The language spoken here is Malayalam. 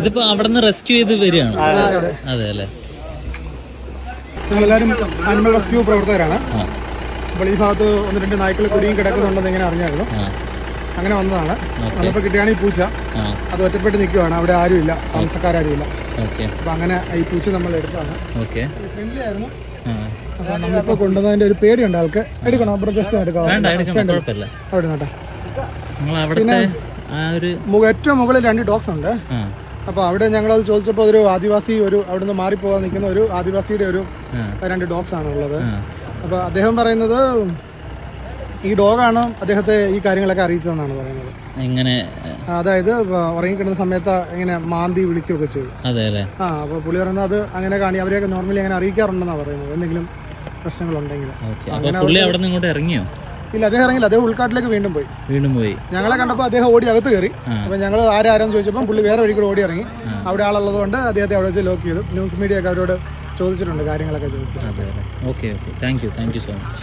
ഇതിപ്പോ അവിടെ നിന്ന് റെസ്ക്യൂ ചെയ്ത് വരികയാണ്. അതെ അല്ലേ? ഞങ്ങളെല്ലാവരും ആനിമൽ റെസ്ക്യൂ പ്രവർത്തകരാണ്. അപ്പോൾ ഈ ഭാഗത്ത് ഒന്ന് രണ്ട് നായ്ക്കൾ കുടിയും കിടക്കുന്നുണ്ടെന്ന് ഇങ്ങനെ അറിഞ്ഞായിരുന്നു. അങ്ങനെ വന്നതാണ്. വന്നപ്പോൾ കിട്ടിയാണ് ഈ പൂച്ച. അത് ഒറ്റപ്പെട്ട് നിൽക്കുവാണ്. അവിടെ ആരും ഇല്ല താമസക്കാരും ഇല്ല അപ്പോൾ അങ്ങനെ ഈ പൂച്ച നമ്മൾ എടുത്താണ് ഫ്രണ്ട്ലി ആയിരുന്നു. അപ്പൊ നമ്മളിപ്പോ കൊണ്ടുവന്നതിന്റെ ഒരു പേടിയുണ്ട് ആൾക്ക്. എടുക്കണം. അപ്പുറം ജസ്റ്റ് എടുക്കാം. അവിടെ നോട്ടെ അവിടുത്തെ ആ ഒരു ഏറ്റവും മുകളിൽ രണ്ട് ഡോഗ്സ് ഉണ്ട്. അപ്പൊ അപ്പോൾ അവിടെ അത് ചോദിച്ചപ്പോൾ ഒരു ആദിവാസി ഒരു അവിടുന്ന് മാറിപ്പോകാൻ നിൽക്കുന്ന ഒരു ആദിവാസിയുടെ ഒരു രണ്ട് ഡോഗ്സ് ആണ് ഉള്ളത് അപ്പോൾ അദ്ദേഹം പറയുന്നത് ഈ ഡോഗാണ് അദ്ദേഹത്തെ ഈ കാര്യങ്ങളൊക്കെ അറിയിച്ചതെന്നാണ് പറയുന്നത്. എങ്ങനെ അതായത് ഉറങ്ങിക്കിടുന്ന സമയത്ത് ഇങ്ങനെ മാന്തി വിളിക്കുകയൊക്കെ ചെയ്യും. അതെ അല്ലേ ആ അപ്പോൾ പുള്ളി പറയുന്നത് അത് അങ്ങനെ കാണി അവരെയൊക്കെ നോർമലി അങ്ങനെ അറിയിക്കാറുണ്ടെന്നാണ് പറയുന്നത്. എന്തെങ്കിലും പ്രശ്നങ്ങളുണ്ടെങ്കിൽ. അങ്ങനെ ഇറങ്ങിയോ? ഇല്ല അദ്ദേഹം ഇറങ്ങില്ല അദ്ദേഹം ഉൾക്കാട്ടിലേക്ക് വീണ്ടും പോയി. വീണ്ടും പോയി. ഞങ്ങളെ കണ്ടപ്പോൾ അദ്ദേഹം ഓടി അകത്ത് കയറി. അപ്പോൾ ഞങ്ങൾ ആരാരെന്ന് ചോദിച്ചപ്പോൾ പുള്ളി വേറെ വഴി കൂടെ ഓടി ഇറങ്ങി. അവിടെ ആളുള്ളത് കൊണ്ട് അദ്ദേഹത്തെ അവിടെ വെച്ച് ലോക്ക് ചെയ്തു. ന്യൂസ് മീഡിയ ഒക്കെ അവരോട് ചോദിച്ചിട്ടുണ്ട് കാര്യങ്ങളൊക്കെ ചോദിച്ചിട്ടുണ്ട്. Okay okay thank you thank you so much